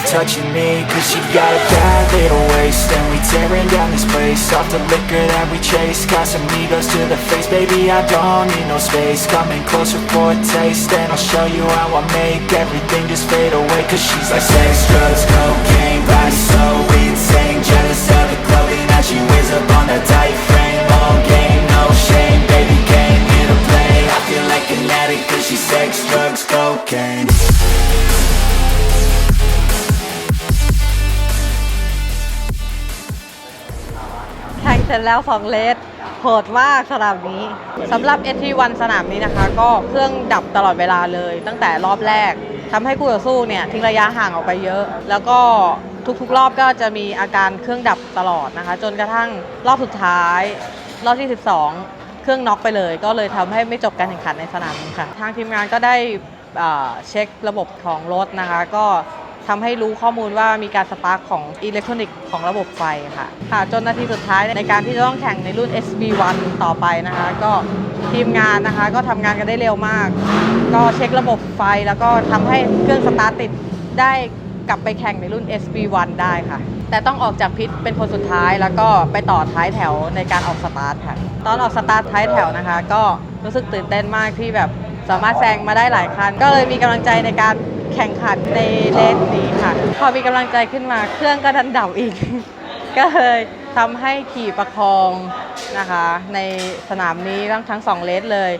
her, touching me Cause she got a bad little waist And we tearing down this place. Off the liquor that we chase Got some egos to the face. Baby, I don't need no space. Coming closer for a taste And I'll show you how I make everything just fade away Cause she's like sex, drugs, cocaine Body so insane. Jealous of the clothing that she wears up on that tight frame. All game, no shame Baby came here to play. I feel like an addict Cause she's sex, drugs, cocaine สร็จแล้ว2เลสโหดมากสนามนี้สำหรับ ST1 สนามนี้นะคะ ก็เครื่องดับตลอดเวลาเลย ตั้งแต่รอบแรกทำให้คู่ต่อสู้เนี่ยทิ้งระยะห่างออกไปเยอะ แล้วก็ทุกๆ รอบก็จะมีอาการเครื่องดับตลอดนะคะ จนกระทั่งรอบสุดท้าย รอบที่ 12 เครื่องน็อกไปเลย ก็เลยทำให้ไม่จบการแข่งขันในสนามนี้ค่ะ ทางทีมงานก็ได้เอ่อเช็คระบบของรถนะคะ ก็ ทำให้รู้ข้อมูลว่ามีการสปาร์กของอิเล็กทรอนิกส์ของระบบไฟค่ะ ค่ะจนนาทีสุดท้ายในการที่จะต้องแข่งในรุ่น SB1 ต่อไปนะคะ ก็ทีมงานนะคะ ก็ทำงานกันได้เร็วมาก ก็เช็คระบบไฟแล้วก็ทำให้เครื่องสตาร์ทติดได้กลับไปแข่งในรุ่น SB1 ได้ค่ะ แต่ต้องออกจากพิษเป็นคนสุดท้ายแล้วก็ไปต่อท้ายแถวในการออกสตาร์ทค่ะ ตอนออกสตาร์ทท้ายแถวนะคะ ก็รู้สึกตื่นเต้นมากที่แบบสามารถแซงมาได้หลายคัน ก็เลยมีกำลังใจในการ แข่งขันในเลนนี้ค่ะ พอมีกำลังใจขึ้นมาเครื่องก็ดันดับอีก ก็เลยทำให้ขี่ประคองนะคะ ในสนามนี้ทั้งทั้งสองเลสเลย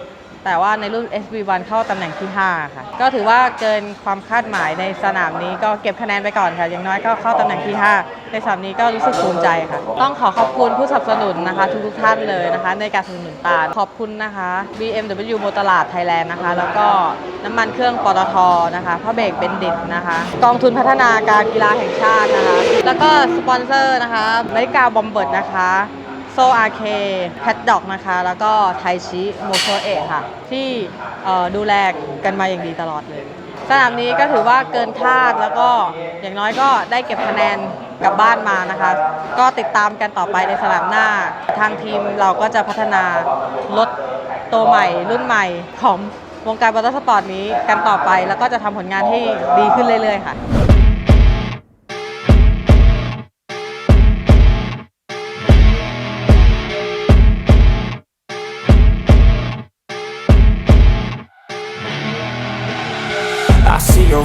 แต่ว่าในรุ่น SB1 เข้าตำแหน่งที่ 5 ค่ะ ก็ถือว่าเกินความคาดหมายในสนามนี้ก็เก็บคะแนนไปก่อนค่ะ อย่างน้อยก็เข้าตำแหน่งที่ 5 ในสนามนี้ก็รู้สึกภูมิใจค่ะ ต้องขอขอบคุณผู้สนับสนุนนะคะ ทุกๆท่านเลยนะคะ ในการสนับสนุนตาขอบคุณนะคะ BMW โมตลาดไทยแลนด์นะคะ แล้วก็น้ำมันเครื่องปตทนะคะพระเบรกเบนดิตนะคะ กองทุนพัฒนาการกีฬาแห่งชาตินะคะ แล้วก็สปอนเซอร์นะคะนาฬิกาบอมเบิร์ดนะคะ โซอาเคแพดด็อกนะคะ แล้วก็ไทชิโมโชเอะค่ะ ที่ดูแลกันมาอย่างดีตลอดเลย สนามนี้ก็ถือว่าเกินคาดแล้วก็อย่างน้อยก็ได้เก็บคะแนนกลับบ้านมานะคะ ก็ติดตามกันต่อไปในสนามหน้า ทางทีมเราก็จะพัฒนารถตัวใหม่รุ่นใหม่ของวงการมอเตอร์สปอร์ตนี้กันต่อไป แล้วก็จะทำผลงานให้ดีขึ้นเรื่อยๆค่ะ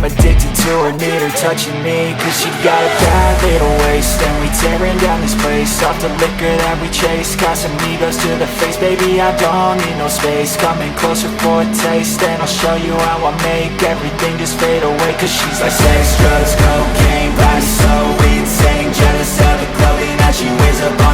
I'm addicted to her, need her touching me. Cause she got a bad little waist And we tearing down this place. Off the liquor that we chase egos to the face. Baby, I don't need no space. Coming closer for a taste And I'll show you how I make everything just fade away. Cause she's like sex, drugs, cocaine Body so insane. Jealous of the clothing that she wears up